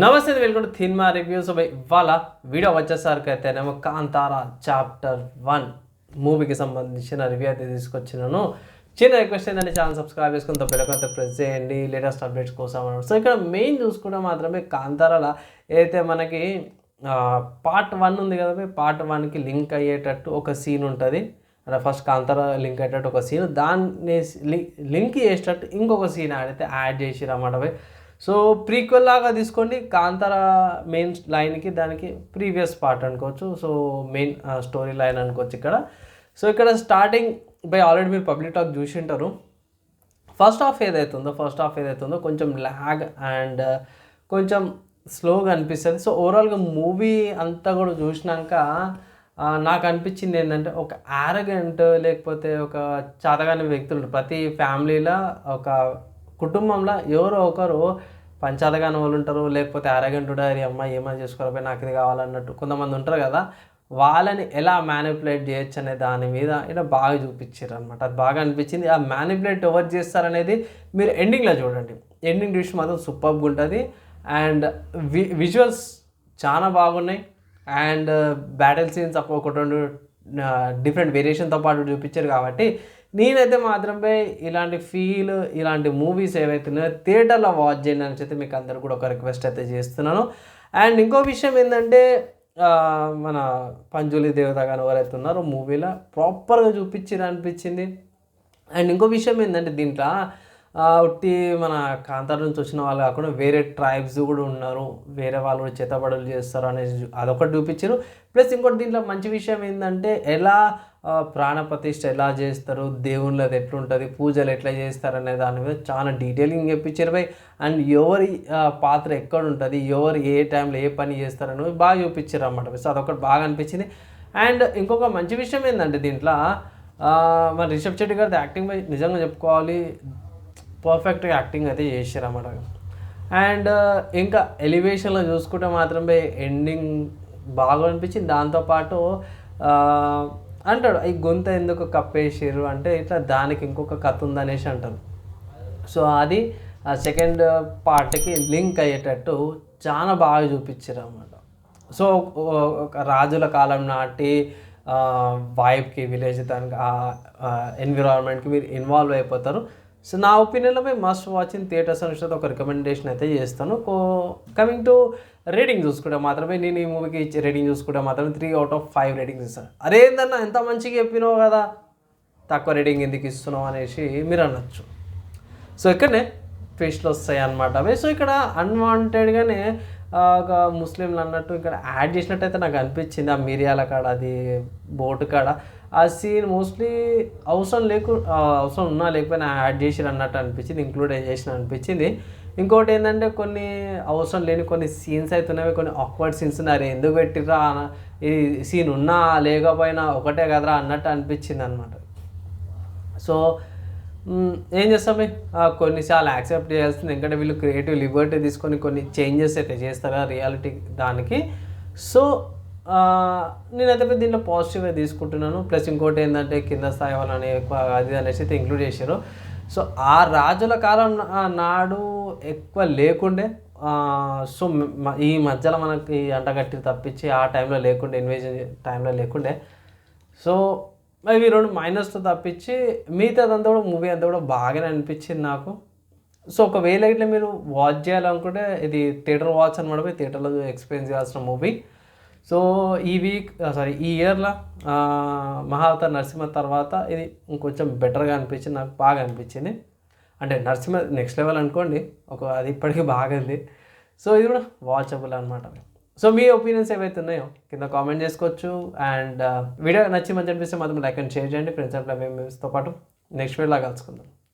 నమస్తే welcome to cinema reviews. ఇవాళ video వచ్చేసరికి అయితేనేమో కాంతారా చాప్టర్ వన్ మూవీకి సంబంధించిన రివ్యూ అయితే తీసుకొచ్చినాను. చిన్న రిక్వెస్ట్ ఏంటంటే ఛానల్ సబ్స్క్రైబ్ చేసుకుని తప్పకుండా ప్రెస్ చేయండి. లేటెస్ట్ అప్డేట్స్ కోసం సో ఇక్కడ మెయిన్ చూసుకుంటే మాత్రమే కాంతారాల ఏదైతే మనకి పార్ట్ వన్ ఉంది కదా పార్ట్ వన్కి లింక్ అయ్యేటట్టు ఒక సీన్ ఉంటుంది. అంటే ఫస్ట్ కాంతార లింక్ అయ్యేటట్టు ఒక సీన్ దాన్ని లింక్ చేసేటట్టు ఇంకొక సీన్ ఆడితే యాడ్ చేసి సో ప్రీక్వెల్ లాగా తీసుకోండి. కాంతార మెయిన్ లైన్కి దానికి ప్రీవియస్ పార్ట్ అనుకోవచ్చు. సో మెయిన్ స్టోరీ లైన్ అనుకోవచ్చు ఇక్కడ. సో ఇక్కడ స్టార్టింగ్ బై ఆల్రెడీ మీరు పబ్లిక్ టాక్ చూసి ఉంటారు ఫస్ట్ హాఫ్ ఏదైతుందో ఫస్ట్ హాఫ్ ఏదైతుందో కొంచెం ల్యాగ్ అండ్ కొంచెం స్లోగా అనిపిస్తుంది. సో ఓవరాల్గా మూవీ అంతా కూడా చూసినాక నాకు అనిపించింది ఏంటంటే ఒక యారగెంట్ లేకపోతే ఒక చాతగాని వ్యక్తులు ప్రతి ఫ్యామిలీలో ఒక కుటుంబంలో ఎవరో ఒకరు పంచాతగాని వాళ్ళు ఉంటారు లేకపోతే అరగంట అరే అమ్మ ఏమైనా చేసుకోవాలి నాకు ఇది కావాలన్నట్టు కొంతమంది ఉంటారు కదా వాళ్ళని ఎలా మ్యానిపులేట్ చేయొచ్చు అనే దాని మీద ఇలా బాగా చూపించారు అనమాట అది బాగా అనిపించింది. ఆ మ్యానిపులేట్ ఎవరు చేస్తారనేది మీరు ఎండింగ్లో చూడండి. ఎండింగ్ చూసి మాత్రం సూపర్గా ఉంటుంది. అండ్ వి విజువల్స్ చాలా బాగున్నాయి. అండ్ బ్యాటిల్ సీన్స్ అప్పుడు ఒకటి రెండు డిఫరెంట్ వేరియేషన్తో పాటు చూపించారు కాబట్టి నేనైతే మాత్రమే ఇలాంటి ఫీల్ ఇలాంటి మూవీస్ ఏవైతే ఉన్నాయో థియేటర్లో వాచ్ చేయండి అని చెప్పి మీకు అందరు కూడా ఒక రిక్వెస్ట్ అయితే చేస్తున్నాను. అండ్ ఇంకో విషయం ఏంటంటే మన పంజులి దేవత కానీ ఎవరైతే ఉన్నారో మూవీలో ప్రాపర్గా చూపించారు అనిపించింది అండ్ ఇంకో విషయం ఏంటంటే దీంట్లో ఉట్టి మన కాంతార నుంచి వచ్చిన వాళ్ళు కాకుండా వేరే ట్రైబ్స్ కూడా ఉన్నారు. వేరే వాళ్ళు కూడా చేతబడులు చేస్తారు అనేసి అదొకటి చూపించారు. ప్లస్ ఇంకోటి దీంట్లో మంచి విషయం ఏంటంటే ఎలా ప్రాణప్రతిష్ఠ ఎలా చేస్తారు దేవుళ్ళది ఎట్లుంటుంది పూజలు ఎట్లా చేస్తారు అనే దాని మీద చాలా డీటెయిలింగ్ చెప్పించారు బై అండ్ ఎవరి పాత్ర ఎక్కడ ఉంటుంది ఎవరు ఏ టైంలో ఏ పని చేస్తారు అనేది బాగా చూపించారు అన్నమాట సో అదొకటి బాగా అనిపించింది. అండ్ ఇంకొక మంచి విషయం ఏంటంటే దీంట్లో మన రిషబ్ శెట్టి గారి యాక్టింగ్ బై నిజంగా చెప్పుకోవాలి పర్ఫెక్ట్గా యాక్టింగ్ అయితే చేశారు అన్నమాట అండ్ uh, ఇంకా ఎలివేషన్లో చూసుకుంటే మాత్రమే ఎండింగ్ బాగా అనిపించింది. దాంతోపాటు uh, అంటాడు ఈ గొంత ఎందుకు కప్పేసారు అంటే ఇట్లా దానికి ఇంకొక కథ ఉందనేసి అంటారు. సో అది ఆ సెకండ్ పార్ట్కి లింక్ అయ్యేటట్టు చాలా బాగా చూపించారు అన్నమాట సో ఒక రాజుల కాలం నాటి uh, వైబ్కి విలేజ్ దానికి ఆ ఎన్విరాన్మెంట్కి మీరు ఇన్వాల్వ్ అయిపోతారు. సో నా ఒపీనియన్లో మేము మస్ట్ వాచింగ్ థియేటర్స్ అనేది ఒక రికమెండేషన్ అయితే చేస్తాను. కో కమింగ్ టు రేటింగ్ చూసుకుంటే మాత్రమే నేను ఈ మూవీకి ఇచ్చే రేటింగ్ చూసుకుంటే మాత్రమే three out of five ratings ఇస్తాను. అరే ఏందన్నా ఎంత మంచిగా చెప్పినావు కదా? తక్కువ రేటింగ్ ఎందుకు ఇస్తున్నావు అనేసి మీరు అనొచ్చు. సో ఇక్కడనే ఫేస్లు వస్తాయి అన్నమాట సో ఇక్కడ అన్వాంటెడ్గానే ఒక ముస్లింలు అన్నట్టు ఇక్కడ యాడ్ చేసినట్టయితే నాకు అనిపించింది. ఆ మిరియాల కాడ అది బోటు కాడ. ఆ సీన్ మోస్ట్లీ అవసరం లేకు అవసరం ఉన్నా లేకపోయినా యాడ్ చేసిరు అన్నట్టు అనిపించింది ఇంక్లూడ్ చేసిన అనిపించింది. ఇంకోటి ఏంటంటే కొన్ని అవసరం లేని కొన్ని సీన్స్ అయితే ఉన్నవి కొన్ని ఆక్వర్డ్ సీన్స్ ఉన్నారు ఎందుకు పెట్టిరా ఈ సీన్ ఉన్నా లేకపోయినా ఒకటే కదరా అన్నట్టు అనిపించింది అనమాట సో ఏం చేస్తామే కొన్నిసార్లు యాక్సెప్ట్ చేయాల్సింది ఎందుకంటే వీళ్ళు క్రియేటివ్ లిబర్టీ తీసుకొని కొన్ని చేంజెస్ అయితే చేస్తారా రియాలిటీ దానికి. సో నేను నేనైతే దీంట్లో పాజిటివ్గా తీసుకుంటున్నాను. ప్లస్ ఇంకోటి ఏంటంటే కింద స్థాయి వాళ్ళని ఎక్కువ అది అనేసి అయితే ఇంక్లూడ్ చేశారు. సో ఆ రాజుల కాలం నాడు ఎక్కువ లేకుండే సో ఈ మధ్యలో మనకి అంటగట్టి తప్పించి ఆ టైంలో లేకుండే ఇన్వేజన్ టైంలో లేకుండే. సో అవి రెండు మైనస్తో తప్పించి మిగతాదంతా కూడా మూవీ అంతా కూడా బాగానే అనిపించింది నాకు. సో ఒకవేళ ఇట్లా మీరు వాచ్ చేయాలనుకుంటే ఇది థియేటర్ వాచ్ అనమాట పోయి థియేటర్లో ఎక్స్పీరియన్స్ చేయాల్సిన మూవీ సో ఈ వీక్ సారీ ఈ ఇయర్లో మహావతార్ నరసింహ తర్వాత ఇది ఇంకొంచెం బెటర్గా అనిపించింది నాకు బాగా అనిపించింది. అంటే నరసింహ నెక్స్ట్ లెవెల్ అనుకోండి ఒక అది ఇప్పటికీ బాగుంది. సో ఇది కూడా వాచబుల్ అనమాట సో మీ ఒపీనియన్స్ ఏవైతే ఉన్నాయో కింద కామెంట్ చేసుకోవచ్చు. అండ్ uh, వీడియో నచ్చి మంచి అనిపిస్తే మాత్రం లైక్ అండ్ షేర్ చేయండి. ఫ్రెండ్స్ అండ్ ఫ్యామిలీతో పాటు నెక్స్ట్ వీడియోలా కలుసుకుందాం.